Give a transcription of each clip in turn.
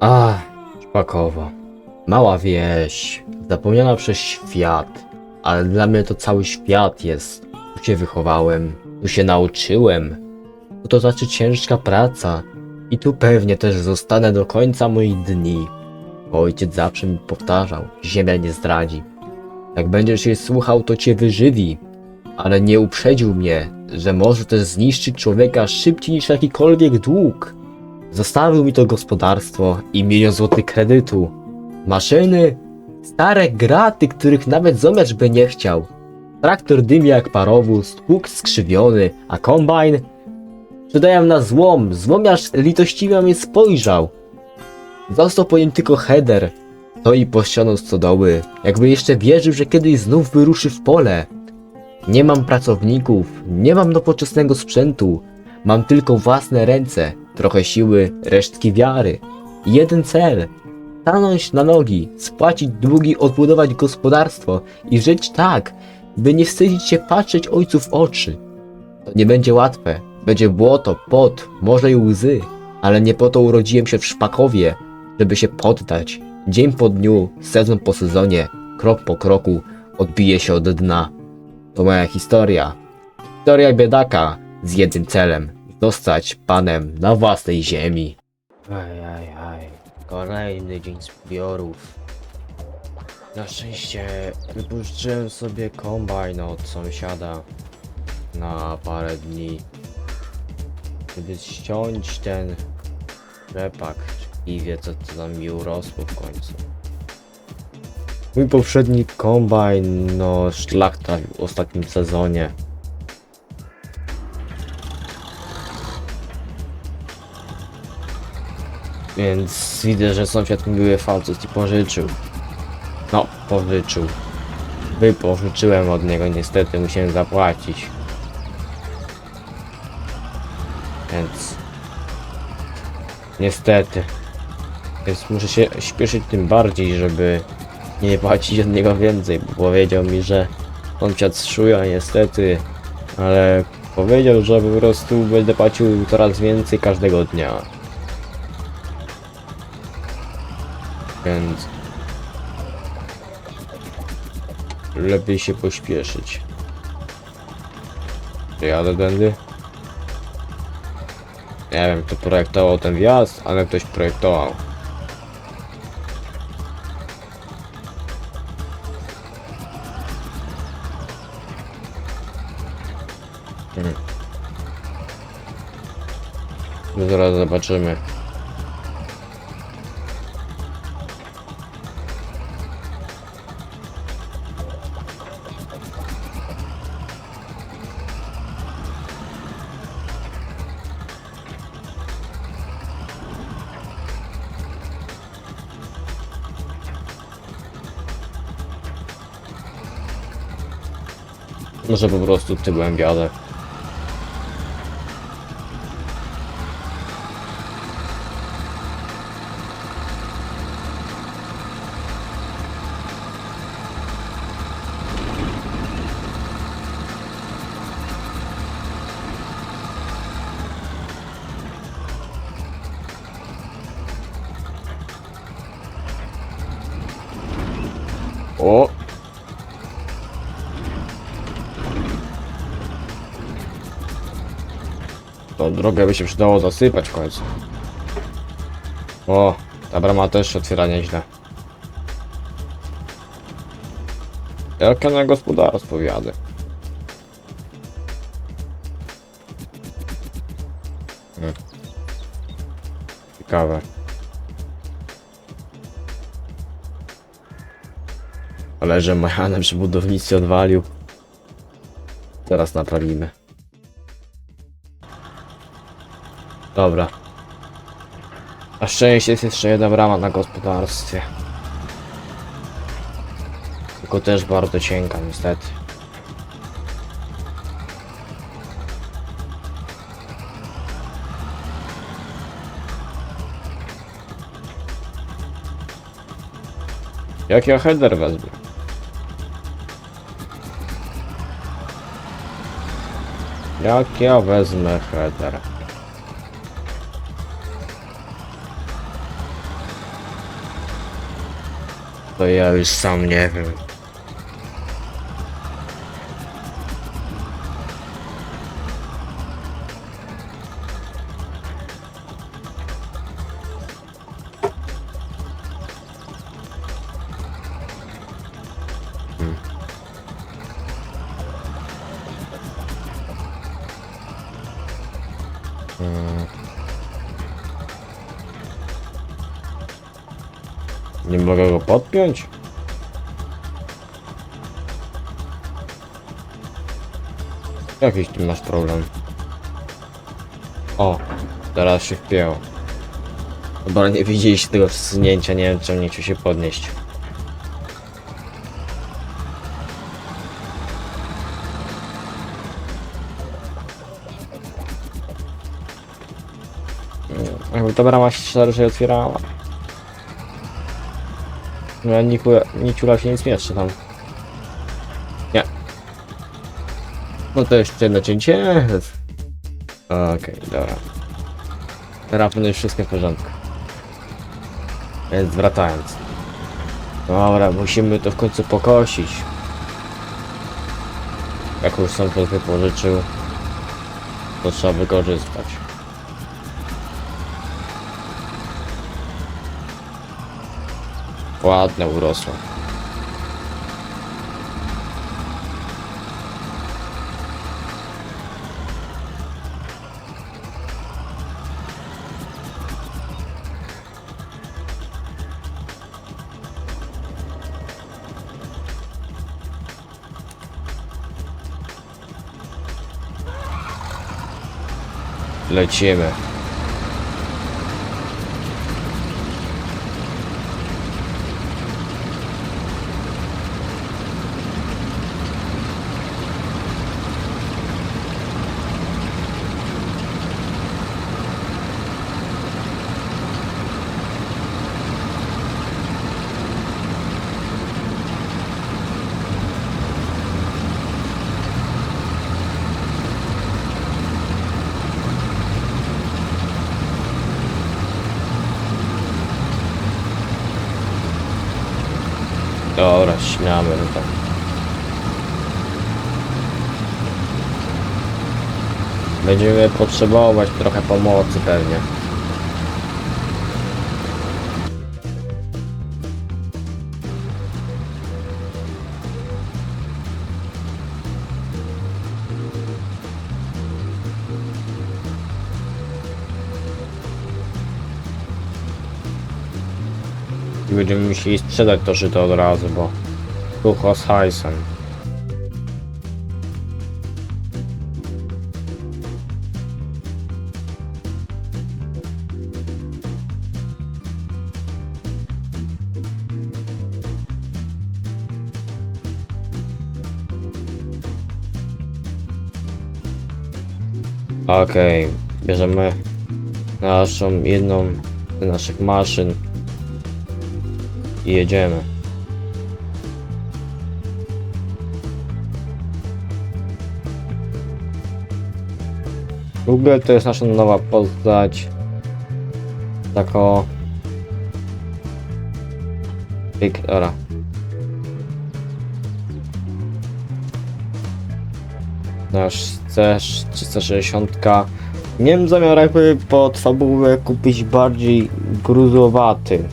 Ach, Szpakowo. Mała wieś, zapomniana przez świat, ale dla mnie to cały świat jest. Tu się wychowałem, tu się nauczyłem. To znaczy ciężka praca i tu pewnie też zostanę do końca moich dni. Bo ojciec zawsze mi powtarzał, ziemia nie zdradzi. Jak będziesz jej słuchał, to cię wyżywi. Ale nie uprzedził mnie, że może też zniszczyć człowieka szybciej niż jakikolwiek dług. Zostawił mi to gospodarstwo i milion złotych kredytu. Maszyny, stare graty, których nawet zomierz by nie chciał. Traktor dymie jak parowóz, pług skrzywiony, a kombajn sprzedają na złom, złomiarz litościwie mnie spojrzał. Został po nim tylko header, to i po ścianą stodoły, jakby jeszcze wierzył, że kiedyś znów wyruszy w pole. Nie mam pracowników, nie mam nowoczesnego sprzętu, mam tylko własne ręce, trochę siły, resztki wiary. Jeden cel. Stanąć na nogi, spłacić długi, odbudować gospodarstwo i żyć tak, by nie wstydzić się patrzeć ojcu w oczy. To nie będzie łatwe. Będzie błoto, pot, może i łzy. Ale nie po to urodziłem się w Szpakowie, żeby się poddać. Dzień po dniu, sezon po sezonie, krok po kroku odbije się od dna. To moja historia. Historia biedaka z jednym celem. Zostać panem na własnej ziemi. Aj, aj, aj. Kolejny dzień zbiorów. Na szczęście wypuszczyłem sobie kombajn od sąsiada na parę dni. Żeby ściąć ten rzepak i wie co to tam mi urosło w końcu. Mój poprzedni kombajn, no trafił w ostatnim sezonie. Więc widzę, że sąsiad były facet i pożyczył. No, pożyczył. Wypożyczyłem od niego, niestety musiałem zapłacić. Więc... Niestety. Więc muszę się śpieszyć tym bardziej, żeby nie płacić od niego więcej, bo powiedział mi, że sąsiad szuja niestety, ale powiedział, że po prostu będę płacił coraz więcej każdego dnia. Więc lepiej się pośpieszyć. Jadę tędy? Nie wiem, kto projektował ten wjazd, ale ktoś projektował. No zaraz zobaczymy. Może po prostu tyłem wiadę. Tą drogę by się przydało zasypać w końcu. O, ta brama też otwiera nieźle. Jakie na gospodarstwo wiadę. Hmm. Ciekawe. Ale że Majanem przy budownictwie odwalił. Teraz naprawimy. Dobra. Na szczęście jest jeszcze jedna brama na gospodarstwie. Tylko też bardzo cienka niestety. Jak ja header wezmę? Jak ja wezmę header? To ja już sam nie wiem. Nie mogę go podpiąć? Jakiś ty masz problem. O, teraz się wpięło. Dobra, nie widzieliście tego wsunięcia, nie wiem czemu nie chciał się podnieść. Jakby ta brama się szerzej otwierała. No, Nikula, Niciula się nie zmieszczy tam. Nie. No to jeszcze jedno cięcie. Okej, dobra. Teraz powinno już wszystko w porządku. Więc wracając. Dobra, musimy to w końcu pokosić. Jak już sąd wypożyczył, to trzeba wykorzystać. Ładne urosło. Lecimy. No tak. Będziemy potrzebować trochę pomocy pewnie. I będziemy musieli sprzedać to żyto od razu, bo sucho z hajsem. Okej, bierzemy naszą jedną z naszych maszyn i jedziemy. W ogóle to jest nasza nowa postać. Tako. Big, dobra. Nasz C360. Miałem zamiar jakby pod fabułę kupić bardziej gruzowaty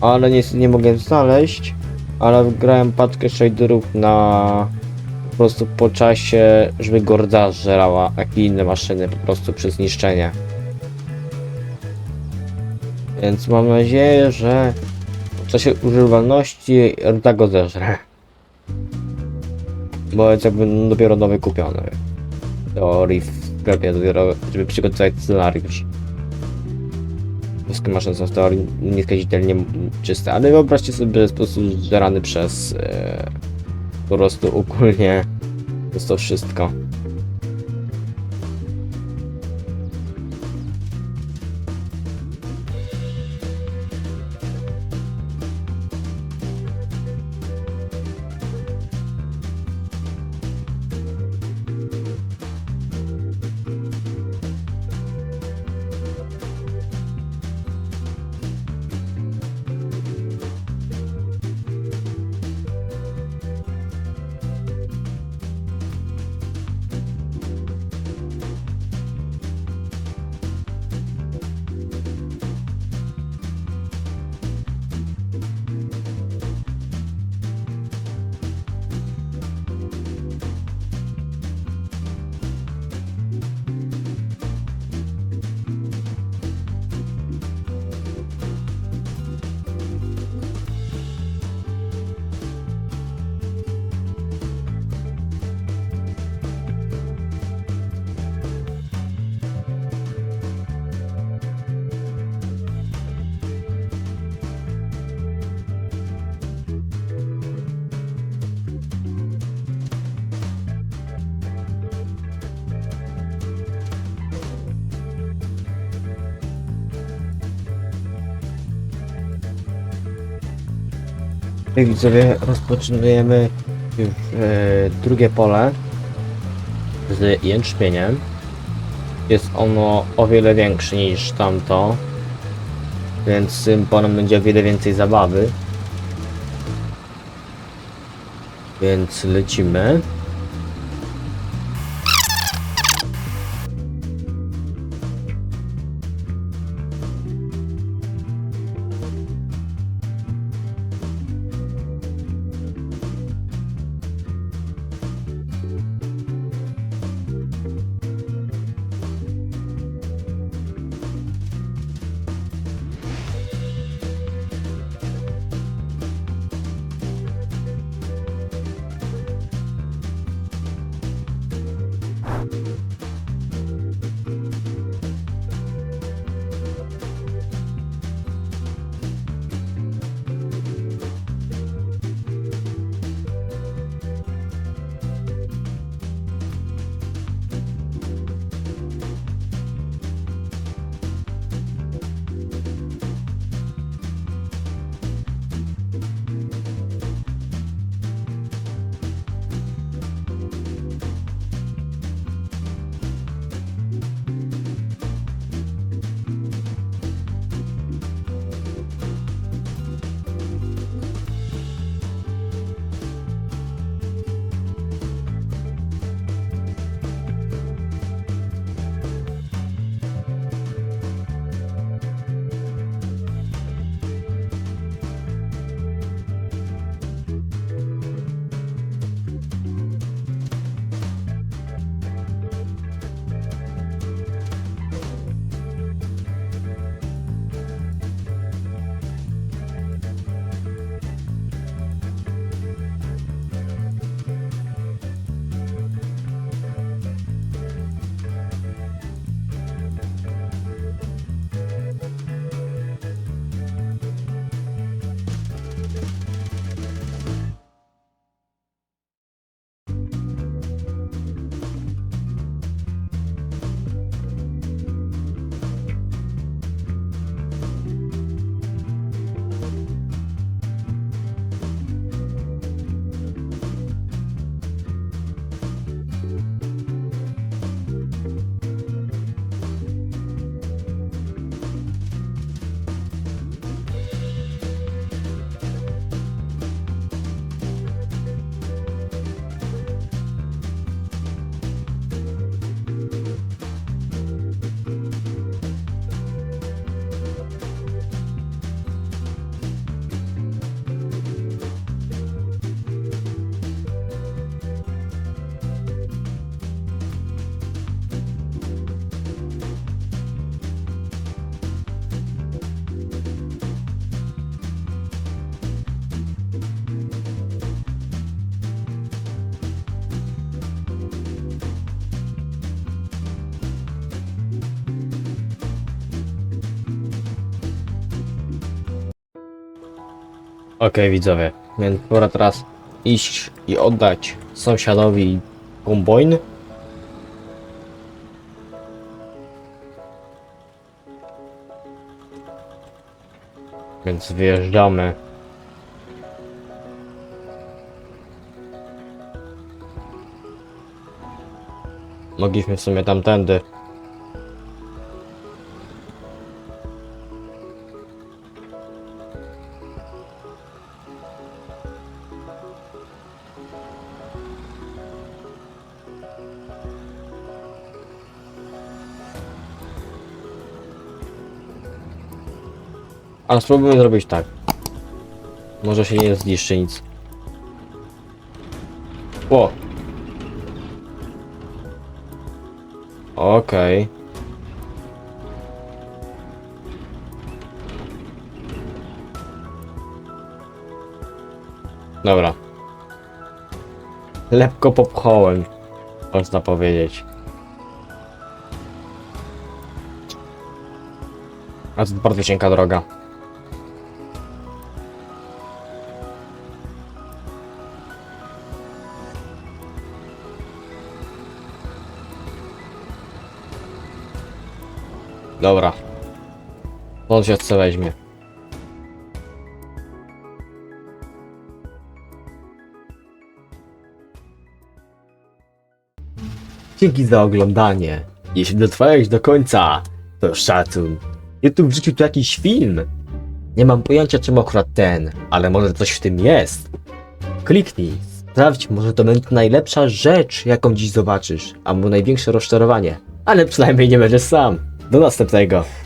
ale nic nie mogłem znaleźć, ale grałem paczkę shaderów na po prostu po czasie, żeby Gorda żerała, jak i inne maszyny po prostu przez niszczenie. Więc mam nadzieję, że w czasie używalności Rda go zeżre. Bo jest jakby dopiero nowy kupiony. Teorii w sklepie dopiero, żeby przygotować scenariusz. Wszystkie maszyny są w teorii nieskazitelnie czyste, ale wyobraźcie sobie, że jest po prostu zżerany przez e, po prostu ogólnie jest to wszystko. Jak widzowie, rozpoczynamy już e, drugie pole z jęczmieniem. Jest ono o wiele większe niż tamto, więc z tym polem będzie o wiele więcej zabawy. Więc lecimy. Okej widzowie, więc pora teraz iść i oddać sąsiadowi kombojn. Więc wyjeżdżamy. Mogliśmy w sumie tamtędy. Ale spróbujmy zrobić tak. Może się nie zniszczy nic. O! Okej. Dobra. Lekko popchnąłem. Można powiedzieć. A to bardzo cienka droga. Podziad co weźmie. Dzięki za oglądanie. Jeśli dotrwałeś do końca, to szacun. YouTube wrzucił tu jakiś film. Nie mam pojęcia czym akurat ten, ale może coś w tym jest. Kliknij, sprawdź, może to będzie najlepsza rzecz, jaką dziś zobaczysz, albo największe rozczarowanie. Ale przynajmniej nie będziesz sam. Do następnego.